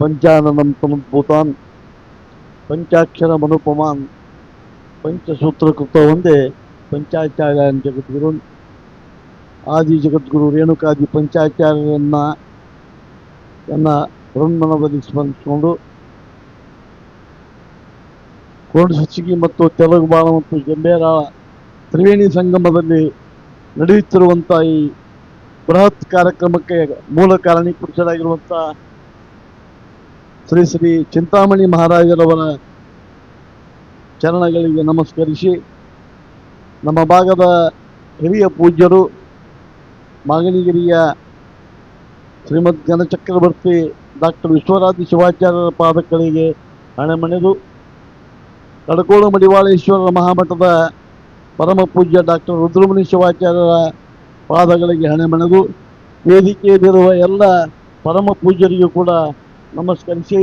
ಪಂಚಾನನಂ ತಮದ್ಭೂತಾನ್ ಪಂಚಾಕ್ಷರ ಮನುಪಮಾನ್ ಪಂಚಸೂತ್ರ ಕೃತ ಒಂದೇ ಪಂಚಾಚಾರ್ಯನ್ ಜಗದ್ಗುರು ಆದಿ ಜಗದ್ಗುರು ರೇಣುಕಾದಿ ಪಂಚಾಚಾರ್ಯರನ್ನ ತನ್ನ ಹೃನ್ಮನದಲ್ಲಿ ಸ್ಮರಿಸಿಕೊಂಡು ಕೋಣಸಚ್ಚಿಗಿ ಮತ್ತು ತೆಲುಗು ಬಾಳ ಮತ್ತು ಜಂಬೇರ ತ್ರಿವೇಣಿ ಸಂಗಮದಲ್ಲಿ ನಡೆಯುತ್ತಿರುವಂಥ ಈ ಬೃಹತ್ ಕಾರ್ಯಕ್ರಮಕ್ಕೆ ಮೂಲ ಕಾರಣೀಕೃತರಾಗಿರುವಂಥ ಶ್ರೀ ಶ್ರೀ ಚಿಂತಾಮಣಿ ಮಹಾರಾಜರವರ ಚರಣಗಳಿಗೆ ನಮಸ್ಕರಿಸಿ ನಮ್ಮ ಭಾಗದ ಹಿರಿಯ ಪೂಜ್ಯರು ಮಾಗಣಿಗಿರಿಯ ಶ್ರೀಮದ್ ಚಕ್ರವರ್ತಿ ಡಾಕ್ಟರ್ ವಿಶ್ವರಾಜ ಶಿವಾಚಾರ್ಯರ ಪಾದಗಳಿಗೆ ಹಣೆಮಣೆದು ಕಡಕೋಳು ಮಡಿವಾಳೇಶ್ವರರ ಮಹಾಮಠದ ಪರಮ ಪೂಜ್ಯ ಡಾಕ್ಟರ್ ರುದ್ರಮುನಿ ಶಿವಾಚಾರ್ಯರ ಪಾದಗಳಿಗೆ ಹಣೆಮಣೆದು ವೇದಿಕೆಯಲ್ಲಿರುವ ಎಲ್ಲ ಪರಮ ಪೂಜ್ಯರಿಗೂ ಕೂಡ ನಮಸ್ಕರಿಸಿ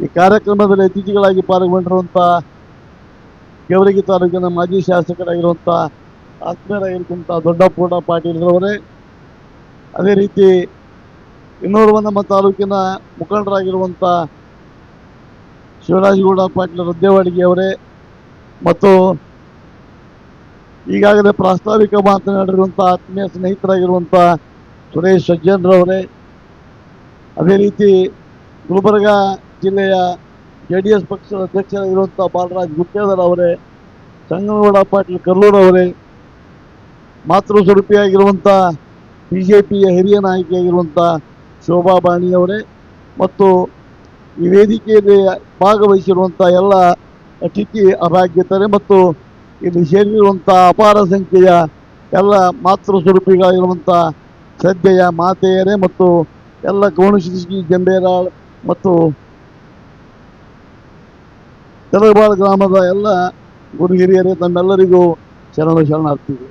ಈ ಕಾರ್ಯಕ್ರಮದಲ್ಲಿ ಅತಿಥಿಗಳಾಗಿ ಪಾಲ್ಗೊಂಡಿರುವಂಥ ದೇವರಿಗೆ ತಾಲೂಕಿನ ಮಾಜಿ ಶಾಸಕರಾಗಿರುವಂಥ ಆತ್ಮೀಯರಾಗಿರುವಂಥ ಪಾಟೀಲ್ ಪಾಟೀಲ್ರವರೇ ಅದೇ ರೀತಿ ಇನ್ನೋರ್ವ ನಮ್ಮ ತಾಲೂಕಿನ ಮುಖಂಡರಾಗಿರುವಂಥ ಶಿವರಾಜಗೌಡ ಪಾಟೀಲ್ ರದ್ದೇವಾಡಿಗೆ ಅವರೇ, ಮತ್ತು ಈಗಾಗಲೇ ಪ್ರಾಸ್ತಾವಿಕ ಮಾತನಾಡಿರುವಂಥ ಆತ್ಮೀಯ ಸ್ನೇಹಿತರಾಗಿರುವಂಥ ಸುರೇಶ್ ಸಜ್ಜನ್ರವರೇ ಅದೇ ರೀತಿ ಗುಲ್ಬರ್ಗ ಜಿಲ್ಲೆಯ ಜೆ ಡಿ ಎಸ್ ಪಕ್ಷದ ಅಧ್ಯಕ್ಷರಾಗಿರುವಂಥ ಬಾಲರಾಜ್ ಗುತ್ತೇದಾರ್ ಅವರೇ ಸಂಗನಗೌಡ ಪಾಟೀಲ್ ಕರ್ಲೂರ್ ಅವರೇ, ಮಾತೃ ಸ್ವರೂಪಿಯಾಗಿರುವಂಥ ಬಿ ಜೆ ಪಿಯ ಹಿರಿಯ ನಾಯಕಿಯಾಗಿರುವಂಥ ಶೋಭಾ ಬಾಣಿ ಅವರೇ ಮತ್ತು ಈ ವೇದಿಕೆಯಲ್ಲಿ ಭಾಗವಹಿಸಿರುವಂಥ ಎಲ್ಲ ಅತಿಥಿ ಅಭಾಗ್ಯತರೆ ಮತ್ತು ಇಲ್ಲಿ ಸೇರಿರುವಂಥ ಅಪಾರ ಸಂಖ್ಯೆಯ ಎಲ್ಲ ಮಾತೃ ಸ್ವರೂಪಿಗಳಾಗಿರುವಂಥ ಸದ್ಯೆಯ ಮಾತೆಯರೇ ಮತ್ತು ಎಲ್ಲ ಕೋಣಶಿರ್ಗಿ ಜಂಬೇರಾಳ್ ಮತ್ತು ತೆಲಗಬಾಳ ಗ್ರಾಮದ ಎಲ್ಲ ಗುರು ಹಿರಿಯರೇ ತಮ್ಮೆಲ್ಲರಿಗೂ ಶರಣ ಶರಣಾರ್ಥಿಗಳು.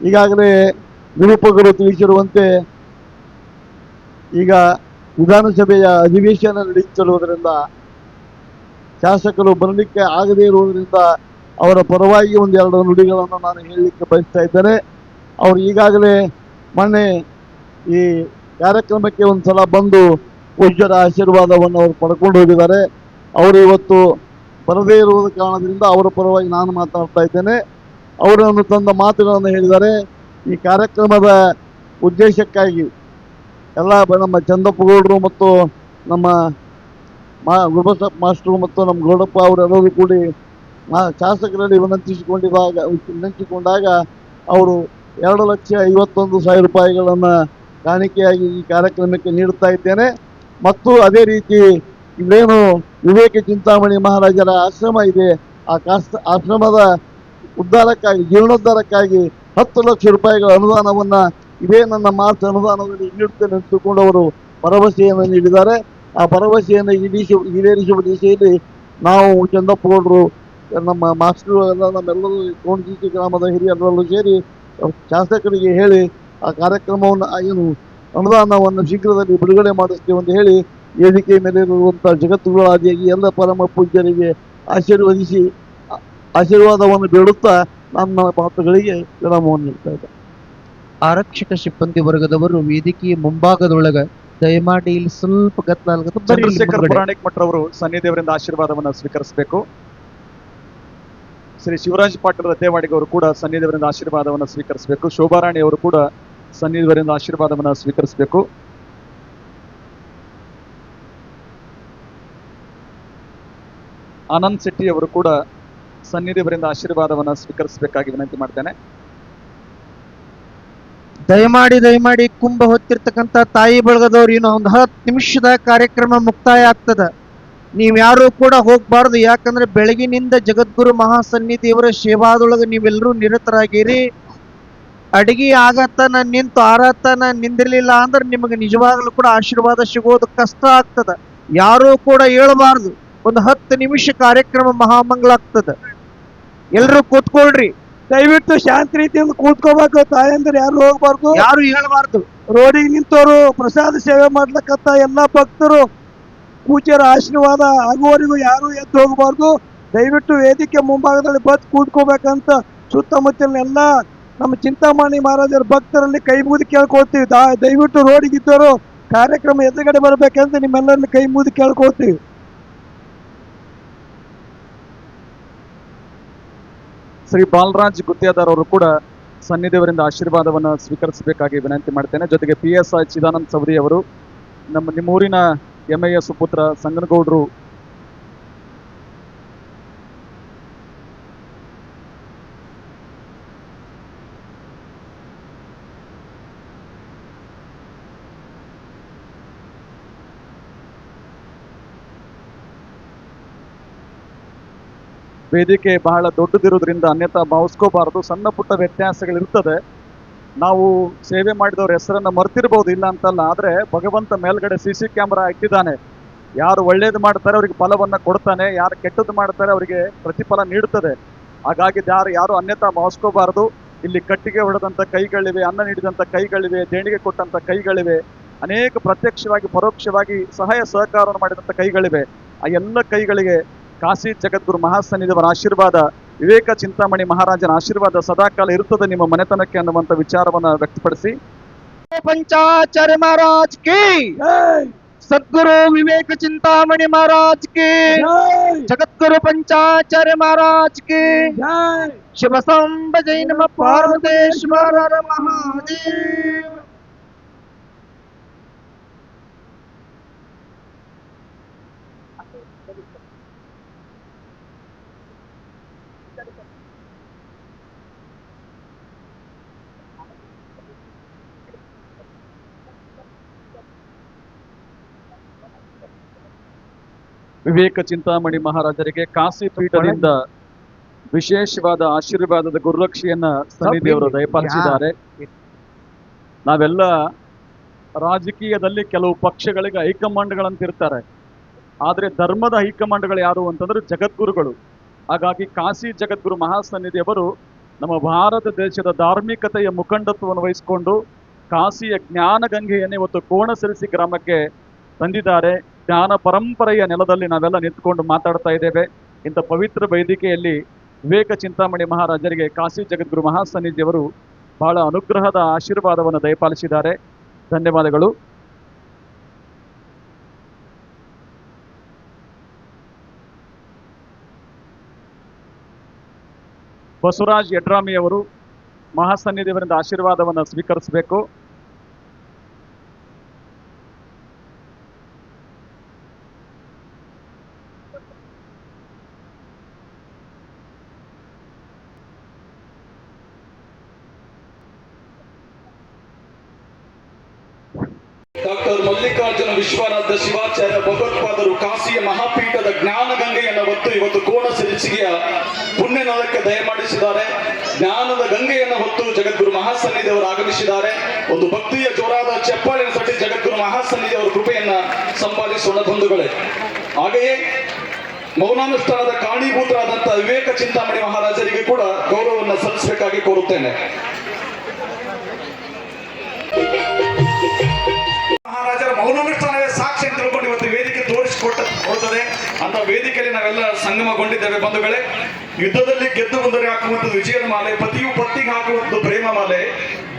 ಈಗಾಗಲೇ ನಿರೂಪಕರು ತಿಳಿಸಿರುವಂತೆ ಈಗ ವಿಧಾನಸಭೆಯ ಅಧಿವೇಶನ ನಡೆಯುತ್ತಿರುವುದರಿಂದ ಶಾಸಕರು ಬರಲಿಕ್ಕೆ ಆಗದೇ ಇರುವುದರಿಂದ ಅವರ ಪರವಾಗಿ ಒಂದೆರಡು ನುಡಿಗಳನ್ನು ನಾನು ಹೇಳಲಿಕ್ಕೆ ಬಯಸ್ತಾ ಇದ್ದೇನೆ. ಅವರು ಈಗಾಗಲೇ ಮೊನ್ನೆ ಈ ಕಾರ್ಯಕ್ರಮಕ್ಕೆ ಒಂದು ಸಲ ಬಂದು ಪೂಜ್ಯರ ಆಶೀರ್ವಾದವನ್ನು ಅವರು ಪಡ್ಕೊಂಡು ಹೋಗಿದ್ದಾರೆ. ಅವರು ಇವತ್ತು ಬರದೇ ಇರುವುದ ಕಾರಣದಿಂದ ಅವರ ಪರವಾಗಿ ನಾನು ಮಾತಾಡ್ತಾ ಇದ್ದೇನೆ. ಅವರನ್ನು ತಂದ ಮಾತುಗಳನ್ನು ಹೇಳಿದ್ದಾರೆ. ಈ ಕಾರ್ಯಕ್ರಮದ ಉದ್ದೇಶಕ್ಕಾಗಿ ಎಲ್ಲ ನಮ್ಮ ಚಂದಪ್ಪಗೌಡರು ಮತ್ತು ನಮ್ಮ ಮಾ ಗುರುಬಸಪ್ಪ ಮಾಸ್ಟರು ಮತ್ತು ನಮ್ಮ ಗೌಡಪ್ಪ ಅವರೆಲ್ಲರೂ ಕೂಡಿ ಮಾ, ಶಾಸಕರಲ್ಲಿ ವಿನಂತಿಸಿಕೊಂಡಿರುವಾಗ ವಿನಂತಿಸಿಕೊಂಡಾಗ ಅವರು ಎರಡು ಲಕ್ಷ ಐವತ್ತೊಂದು ಸಾವಿರ ರೂಪಾಯಿಗಳನ್ನು ಕಾಣಿಕೆಯಾಗಿ ಈ ಕಾರ್ಯಕ್ರಮಕ್ಕೆ ನೀಡುತ್ತಾ ಇದ್ದೇನೆ. ಮತ್ತು ಅದೇ ರೀತಿ ಇಲ್ಲೇನು ವಿವೇಕ ಚಿಂತಾಮಣಿ ಮಹಾರಾಜರ ಆಶ್ರಮ ಇದೆ, ಆ ಕಾಸ್ ಆಶ್ರಮದ ಉದ್ಧಾರಕ್ಕಾಗಿ, ಜೀರ್ಣೋದ್ಧಾರಕ್ಕಾಗಿ ಹತ್ತು ಲಕ್ಷ ರೂಪಾಯಿಗಳ ಅನುದಾನವನ್ನ ಇದೇ ನನ್ನ ಮಾರ್ಚ್ ಅನುದಾನದಲ್ಲಿ ನೀಡುತ್ತೇನೆ ಎಂದುಕೊಂಡು ಅವರು ಭರವಸೆಯನ್ನು ನೀಡಿದ್ದಾರೆ. ಆ ಭರವಸೆಯನ್ನು ಈಡೇರಿಸುವ ಈಡೇರಿಸುವ ದಿಶೆಯಲ್ಲಿ ನಾವು ಚಂದಪ್ಪಗೌಡರು ನಮ್ಮ ಮಾಸ್ಟರ್ ಎಲ್ಲ ನಮ್ಮೆಲ್ಲರೂ ಕೋಣಜಿಸಿ ಗ್ರಾಮದ ಹಿರಿಯರೆಲ್ಲರೂ ಸೇರಿ ಶಾಸಕರಿಗೆ ಹೇಳಿ ಆ ಕಾರ್ಯಕ್ರಮವನ್ನು ಏನು ಅನುದಾನವನ್ನು ಶೀಘ್ರದಲ್ಲಿ ಬಿಡುಗಡೆ ಮಾಡುತ್ತೇವೆ ಎಂದು ಹೇಳಿ ವೇದಿಕೆ ಮೇಲೆ ಇರುವಂಥ ಜಗತ್ತುಗಳಾದಿಯಾಗಿ ಎಲ್ಲ ಪರಮ ಪೂಜ್ಯರಿಗೆ ಆಶೀರ್ವದಿಸಿ ಆಶೀರ್ವಾದವನ್ನು ಬೇಡುತ್ತಾ ನನ್ನ ಪಾತ್ರಗಳಿಗೆ ವಿರಾಮವನ್ನು ನೀಡ್ತಾ ಇದ್ದೆ ಆರಕ್ಷಕ ಸಿಬ್ಬಂದಿ ವರ್ಗದವರು ವೇದಿಕೆಯ ಮುಂಭಾಗದೊಳಗ ದಯಮಾಡಿ ಇಲ್ಲಿ ಸ್ವಲ್ಪ ಚಂದ್ರಶೇಖರ್. ಪುರಾಣಿಕ್ ಮಠರವರು ಸನ್ನಿ ದೇವರಿಂದ ಆಶೀರ್ವಾದವನ್ನ ಸ್ವೀಕರಿಸಬೇಕು. ಶ್ರೀ ಶಿವರಾಜ್ ಪಾಟೀಲ್ ರದ್ದೇವಾಡಿಗೆ ಅವರು ಕೂಡ ಸನ್ನಿ ದೇವರಿಂದ ಆಶೀರ್ವಾದವನ್ನ ಸ್ವೀಕರಿಸಬೇಕು. ಶೋಭಾರಾಣಿ ಅವರು ಕೂಡ ಸನ್ನಿ ಆಶೀರ್ವಾದವನ್ನು ಸ್ವೀಕರಿಸಬೇಕು. ಆನಂದ್ ಶೆಟ್ಟಿ ಅವರು ಕೂಡ ಸನ್ನಿಧಿವರಿಂದ ಆಶೀರ್ವಾದವನ್ನು ಸ್ವೀಕರಿಸಬೇಕಾಗಿ ವಿನಂತಿ ಮಾಡ್ತೇನೆ. ದಯಮಾಡಿ ದಯಮಾಡಿ ಕುಂಭ ಹೊತ್ತಿರ್ತಕ್ಕಂಥ ತಾಯಿ ಬಳಗದವ್ರು ಇನ್ನು ಒಂದು ಹತ್ತು ನಿಮಿಷದ ಕಾರ್ಯಕ್ರಮ ಮುಕ್ತಾಯ ಆಗ್ತದ. ನೀವ್ ಯಾರು ಕೂಡ ಹೋಗ್ಬಾರ್ದು. ಯಾಕಂದ್ರೆ ಬೆಳಗಿನಿಂದ ಜಗದ್ಗುರು ಮಹಾಸನ್ನಿಧಿಯವರ ಸೇವಾದೊಳಗೆ ನೀವೆಲ್ಲರೂ ನಿರತರಾಗಿರಿ. ಅಡಿಗೆ ಆಗತ್ತನ ನಿಂತು ಆರತ್ತನ ನಿಂದಿರ್ಲಿಲ್ಲ ಅಂದ್ರೆ ನಿಮಗೆ ನಿಜವಾಗ್ಲೂ ಕೂಡ ಆಶೀರ್ವಾದ ಸಿಗೋದು ಕಷ್ಟ ಆಗ್ತದ. ಯಾರು ಕೂಡ ಹೇಳಬಾರ್ದು. ಒಂದು ಹತ್ತು ನಿಮಿಷ ಕಾರ್ಯಕ್ರಮ ಮಹಾಮಂಗಲ ಆಗ್ತದ. ಎಲ್ರು ಕೂತ್ಕೊಳ್ರಿ. ದಯವಿಟ್ಟು ಶಾಂತ ರೀತಿಯಿಂದ ಕೂತ್ಕೋಬೇಕು ತಾಯಂದ್ರೆ ಯಾರು ಹೋಗ್ಬಾರ್ದು. ಯಾರು ಹೇಳಬಾರ್ದು. ರೋಡಿಗೆ ನಿಂತವರು ಪ್ರಸಾದ ಸೇವೆ ಮಾಡ್ಲಕ್ಕತ್ತ ಎಲ್ಲಾ ಭಕ್ತರು ಪೂಜ್ಯರ ಆಶೀರ್ವಾದ ಆಗುವವರೆಗೂ ಯಾರು ಎದ್ದು ಹೋಗಬಾರ್ದು. ದಯವಿಟ್ಟು ವೇದಿಕೆ ಮುಂಭಾಗದಲ್ಲಿ ಬಂದು ಕೂತ್ಕೋಬೇಕಂತ ಸುತ್ತಮುತ್ತಲಿನ ಎಲ್ಲ ನಮ್ಮ ಚಿಂತಾಮಣಿ ಮಹಾರಾಜರ ಭಕ್ತರಲ್ಲಿ ಕೈ ಮುಗಿದು ಕೇಳ್ಕೊಳ್ತೀವಿ. ದಯವಿಟ್ಟು ರೋಡಿಗೆ ಇದ್ದವರು ಕಾರ್ಯಕ್ರಮ ಎದುರುಗಡೆ ಬರಬೇಕಂತ ನಿಮ್ಮೆಲ್ಲರಲ್ಲಿ ಕೈ ಮುಗಿದು ಕೇಳ್ಕೊಳ್ತೀವಿ. ಶ್ರೀ ಬಾಲರಾಜ್ ಗುತ್ತೇದಾರ್ ಅವರು ಕೂಡ ಸನ್ನಿದೇವರಿಂದ ಆಶೀರ್ವಾದವನ್ನು ಸ್ವೀಕರಿಸಬೇಕಾಗಿ ವಿನಂತಿ ಮಾಡ್ತೇನೆ. ಜೊತೆಗೆ ಪಿ ಎಸ್ ಚಿದಾನಂದ್ ಸವದಿ ಅವರು ನಮ್ಮ ನಿಮ್ಮೂರಿನ ಎಂ ಐ ಸುಪುತ್ರ ಸಂಗನಗೌಡರು ವೇದಿಕೆ ಬಹಳ ದೊಡ್ಡದಿರೋದ್ರಿಂದ ಅನ್ಯಥಾ ಭಾವಿಸ್ಕೋಬಾರದು. ಸಣ್ಣ ಪುಟ್ಟ ವ್ಯತ್ಯಾಸಗಳಿರ್ತದೆ ನಾವು ಸೇವೆ ಮಾಡಿದವ್ರ ಹೆಸರನ್ನ ಮರ್ತಿರ್ಬೋದು ಇಲ್ಲ ಅಂತಲ್ಲ, ಆದರೆ ಭಗವಂತ ಮೇಲ್ಗಡೆ ಸಿ ಸಿ ಕ್ಯಾಮ್ರಾ ಇಟ್ಟಿದ್ದಾನೆ ಯಾರು ಒಳ್ಳೇದು ಮಾಡ್ತಾರೆ ಅವರಿಗೆ ಫಲವನ್ನ ಕೊಡ್ತಾನೆ, ಯಾರು ಕೆಟ್ಟದ್ದು ಮಾಡ್ತಾರೆ ಅವರಿಗೆ ಪ್ರತಿಫಲ ನೀಡುತ್ತದೆ. ಹಾಗಾಗಿ ಯಾರು ಯಾರು ಅನ್ಯತಾ ಭಾವಿಸ್ಕೋಬಾರದು. ಇಲ್ಲಿ ಕಟ್ಟಿಗೆ ಹೊಡೆದಂಥ ಕೈಗಳಿವೆ, ಅನ್ನ ನೀಡಿದಂಥ ಕೈಗಳಿವೆ, ದೇಣಿಗೆ ಕೊಟ್ಟಂತ ಕೈಗಳಿವೆ, ಅನೇಕ ಪ್ರತ್ಯಕ್ಷವಾಗಿ, ಪರೋಕ್ಷವಾಗಿ ಸಹಾಯ ಸಹಕಾರವನ್ನು ಮಾಡಿದಂಥ ಕೈಗಳಿವೆ. ಆ ಎಲ್ಲ ಕೈಗಳಿಗೆ ಕಾಶಿ ಜಗದ್ಗುರು ಮಹಾಸನ್ನಿಧಿಯವರ ಆಶೀರ್ವಾದ ವಿವೇಕ ಚಿಂತಾಮಣಿ ಮಹಾರಾಜನ ಆಶೀರ್ವಾದ ಸದಾಕಾಲ ಇರುತ್ತದೆ ನಿಮ್ಮ ಮನೆತನಕ್ಕೆ ಅನ್ನುವಂಥ ವಿಚಾರವನ್ನು ವ್ಯಕ್ತಪಡಿಸಿ. ಪಂಚಾಚರ್ಮರಾಜ್ ಕಿ! ಸದ್ಗುರು ವಿವೇಕ ಚಿಂತಾಮಣಿ ಮಹಾರಾಜ್ ಕಿ! ಜಗದ್ಗುರು ಪಂಚಾಚಾರ್ಯ ಮಹಾರಾಜ್ ಕಿ! ಶಿವಸಂಬ ಜೈನಮ ಪಾರ್ವತೇಶ್ವರ ಮಹಾದೇವ! ವಿವೇಕ ಚಿಂತಾಮಣಿ ಮಹಾರಾಜರಿಗೆ ಕಾಶಿ ಪೀಠದಿಂದ ವಿಶೇಷವಾದ ಆಶೀರ್ವಾದದ ಗುರುರಕ್ಷೆಯನ್ನ ಸನ್ನಿಧಿಯವರು ದಯಪಾಲಿಸಿದ್ದಾರೆ. ನಾವೆಲ್ಲ ರಾಜಕೀಯದಲ್ಲಿ ಕೆಲವು ಪಕ್ಷಗಳಿಗೆ ಹೈಕಮಾಂಡ್ಗಳಂತ ಇರ್ತಾರೆ ಆದ್ರೆ ಧರ್ಮದ ಹೈಕಮಾಂಡ್ಗಳು ಯಾರು ಅಂತಂದ್ರೆ ಜಗದ್ಗುರುಗಳು. ಹಾಗಾಗಿ ಕಾಶಿ ಜಗದ್ಗುರು ಮಹಾಸನ್ನಿಧಿಯವರು ನಮ್ಮ ಭಾರತ ದೇಶದ ಧಾರ್ಮಿಕತೆಯ ಮುಖಂಡತ್ವವನ್ನು ವಹಿಸಿಕೊಂಡು ಕಾಶಿಯ ಜ್ಞಾನ ಗಂಗೆಯನ್ನೇ ಇವತ್ತು ಕೋಣಸರಿಸಿ ಗ್ರಾಮಕ್ಕೆ ತಂದಿದ್ದಾರೆ. ಜ್ಞಾನ ಪರಂಪರೆಯ ನೆಲದಲ್ಲಿ ನಾವೆಲ್ಲ ನಿಂತ್ಕೊಂಡು ಮಾತಾಡ್ತಾ ಇದ್ದೇವೆ. ಇಂಥ ಪವಿತ್ರ ವೇದಿಕೆಯಲ್ಲಿ ವಿವೇಕ ಚಿಂತಾಮಣಿ ಮಹಾರಾಜರಿಗೆ ಕಾಶಿ ಜಗದ್ಗುರು ಮಹಾಸನ್ನಿಧಿಯವರು ಬಹಳ ಅನುಗ್ರಹದ ಆಶೀರ್ವಾದವನ್ನು ದಯಪಾಲಿಸಿದ್ದಾರೆ. ಧನ್ಯವಾದಗಳು. ಬಸವರಾಜ್ ಯಡ್ರಾಮಿಯವರು ಮಹಾಸನ್ನಿಧಿಯವರಿಂದ ಆಶೀರ್ವಾದವನ್ನು ಸ್ವೀಕರಿಸಬೇಕು. ಡಾಕ್ಟರ್ ಮಲ್ಲಿಕಾರ್ಜುನ, ವಿಶ್ವನಾಥ, ಶಿವಾಚಾರ್ಯ, ಭಗವತ್ಪಾದರು, ಕಾಶಿಯ ಮಹಾಪೀಠದ ಜ್ಞಾನ ಗಂಗೆಯನ್ನು ಹೊತ್ತು ಇವತ್ತು ಕೋಣ ಸಿರಿಸಿಗೆಯ ಪುಣ್ಯ ನಗರಕ್ಕೆ ದಯಮಾಡಿಸಿದ್ದಾರೆ ಜ್ಞಾನದ ಗಂಗೆಯನ್ನು ಹೊತ್ತು ಜಗದ್ಗುರು ಮಹಾಸನ್ನಿಧಿಯವರು ಆಗಮಿಸಿದ್ದಾರೆ. ಒಂದು ಭಕ್ತಿಯ ಜೋರಾದ ಚಪ್ಪಾಳಿನ ಸಟ್ಟಿ ಜಗದ್ಗುರು ಮಹಾಸನ್ನಿಧಿಯವರ ಕೃಪೆಯನ್ನ ಸಂಪಾದಿಸೋಣ ಬಂಧುಗಳೇ. ಹಾಗೆಯೇ ಮೌನಾನುಷ್ಠಾನದ ಕಾರಣೀಭೂತರಾದಂತಹ ವಿವೇಕ ಚಿಂತಾಮಣಿ ಮಹಾರಾಜರಿಗೆ ಕೂಡ ಗೌರವವನ್ನು ಸಲ್ಲಿಸಬೇಕಾಗಿ ಕೋರುತ್ತೇನೆ. ಮೌನಾನುಷ್ಠಾನವೇ ಸಾಕ್ಷಿ ಅಂತ ತಿಳ್ಕೊಂಡು ಇವತ್ತು ವೇದಿಕೆ ತೋರಿಸಿಕೊಟ್ಟ ಕೊಡ್ತದೆ. ಅಂತ ವೇದಿಕೆಯಲ್ಲಿ ನಾವೆಲ್ಲ ಸಂಗಮಗೊಂಡಿದ್ದೇವೆ ಬಂಧುಗಳೇ. ಯುದ್ಧದಲ್ಲಿ ಗೆದ್ದು ಬಂದರೆ ಹಾಕುವಂತ ವಿಜಯನ ಮಾಲೆ, ಪತಿಯು ಪತ್ನಿಗೆ ಹಾಕುವಂಥದ್ದು ಪ್ರೇಮ ಮಾಲೆ,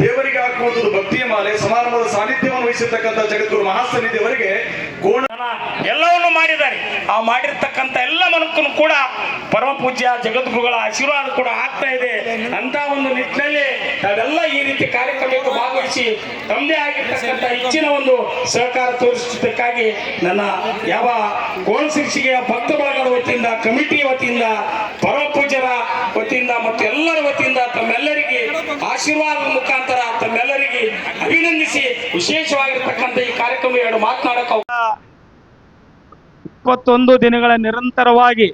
ದೇವರಿಗೆ ಹಾಕುವಂಥದ್ದು ಭಕ್ತಿಯ ಮಾಲೆ, ಸಮಾರಂಭದ ಸಾನ್ನಿಧ್ಯವನ್ನು ವಹಿಸಿರ್ತಕ್ಕಂಥ ಜಗದ್ಗುರು ಮಹಾಸನ್ನಿಧಿಯವರಿಗೆ ಕೋಣ ಎಲ್ಲವನ್ನು ಮಾಡಿದ್ದಾರೆ. ಆ ಮಾಡಿರ್ತಕ್ಕಂಥ ಎಲ್ಲ ಮನಕ್ಕೂ ಕೂಡ ಪರಮ ಪೂಜ್ಯ ಜಗದ್ಗುರುಗಳ ಆಶೀರ್ವಾದ ಕೂಡ ಆಗ್ತಾ ಇದೆ. ಅಂತ ಒಂದು ನಿಟ್ಟಿನಲ್ಲಿ ನಾವೆಲ್ಲ ಈ ರೀತಿ ಕಾರ್ಯಕ್ರಮಕ್ಕೆ ತಮ್ಮದೇ ಆಗಿರ್ತಕ್ಕಂಥ ಹೆಚ್ಚಿನ ಒಂದು ಸಹಕಾರ ತೋರಿಸುವುದಕ್ಕಾಗಿ ನನ್ನ ಯಾವ ಕೋಣಸಿರಿಸಿಗೆಯ ಭಕ್ತ ಬಳಗದ ವತಿಯಿಂದ, ಕಮಿಟಿ ವತಿಯಿಂದ ಪರಮಪೂಜರ ವತಿಯಿಂದ ಮತ್ತು ಎಲ್ಲರ ವತಿಯಿಂದ ತಮ್ಮೆಲ್ಲರಿಗೆ ಆಶೀರ್ವಾದದ ಮುಖಾಂತರ ತಮ್ಮೆಲ್ಲರಿಗೆ ಅಭಿನಂದಿಸಿ ವಿಶೇಷವಾಗಿರ್ತಕ್ಕಂಥ ಈ ಕಾರ್ಯಕ್ರಮ ಎರಡು ಮಾತನಾಡಕ್ಕೆ ಇಪ್ಪತ್ತೊಂದು ದಿನಗಳ ನಿರಂತರವಾಗಿ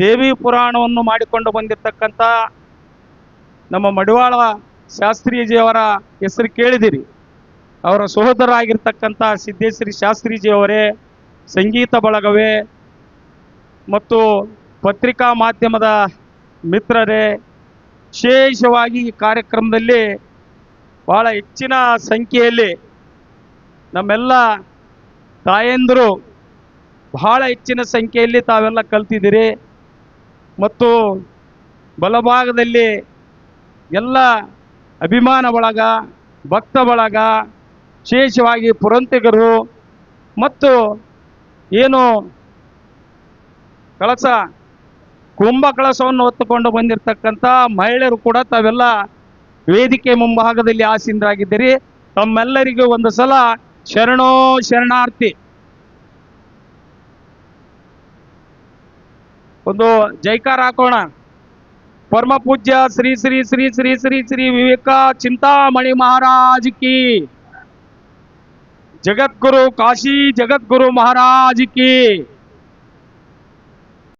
ದೇವಿ ಪುರಾಣವನ್ನು ಮಾಡಿಕೊಂಡು ಬಂದಿರತಕ್ಕಂಥ ನಮ್ಮ ಮಡಿವಾಳ ಶಾಸ್ತ್ರೀಜಿಯವರ ಹೆಸರು ಕೇಳಿದಿರಿ. ಅವರ ಸಹೋದರಾಗಿರ್ತಕ್ಕಂಥ ಸಿದ್ದೇಶ್ವರಿ ಶಾಸ್ತ್ರೀಜಿಯವರೇ ಸಂಗೀತ ಬಳಗವೇ ಮತ್ತು ಪತ್ರಿಕಾ ಮಾಧ್ಯಮದ ಮಿತ್ರರೇ, ವಿಶೇಷವಾಗಿ ಈ ಕಾರ್ಯಕ್ರಮದಲ್ಲಿ ಬಹಳ ಹೆಚ್ಚಿನ ಸಂಖ್ಯೆಯಲ್ಲಿ ನಮ್ಮೆಲ್ಲ ತಾಯಂದರು ಬಹಳ ಹೆಚ್ಚಿನ ಸಂಖ್ಯೆಯಲ್ಲಿ ತಾವೆಲ್ಲ ಕಲ್ತಿದ್ದೀರಿ. ಮತ್ತು ಬಲಭಾಗದಲ್ಲಿ ಎಲ್ಲ ಅಭಿಮಾನ ಬಳಗ, ಭಕ್ತ ಬಳಗ, ವಿಶೇಷವಾಗಿ ಪುರಂತಿಗರು ಮತ್ತು ಏನು ಕಳಸ, ಕುಂಭ ಕಳಸವನ್ನು ಹೊತ್ತುಕೊಂಡು ಬಂದಿರತಕ್ಕಂಥ ಮಹಿಳೆಯರು ಕೂಡ ತಾವೆಲ್ಲ ವೇದಿಕೆ ಮುಂಭಾಗದಲ್ಲಿ ಆಸೀನರಾಗಿದ್ದೀರಿ. ತಮ್ಮೆಲ್ಲರಿಗೂ ಒಂದು ಸಲ ಶರಣೋ ಶರಣಾರ್ಥಿ. ಒಂದು ಜೈಕಾರ ಹಾಕೋಣ. ಪರಮ ಪೂಜ್ಯ ಶ್ರೀ ಶ್ರೀ ಶ್ರೀ ಶ್ರೀ ಶ್ರೀ ಶ್ರೀ ವಿವೇಕ ಚಿಂತಾಮಣಿ ಮಹಾರಾಜ್ ಕಿ ಜಗದ್ಗುರು ಕಾಶಿ ಜಗದ್ಗುರು ಮಹಾರಾಜ್ ಕಿ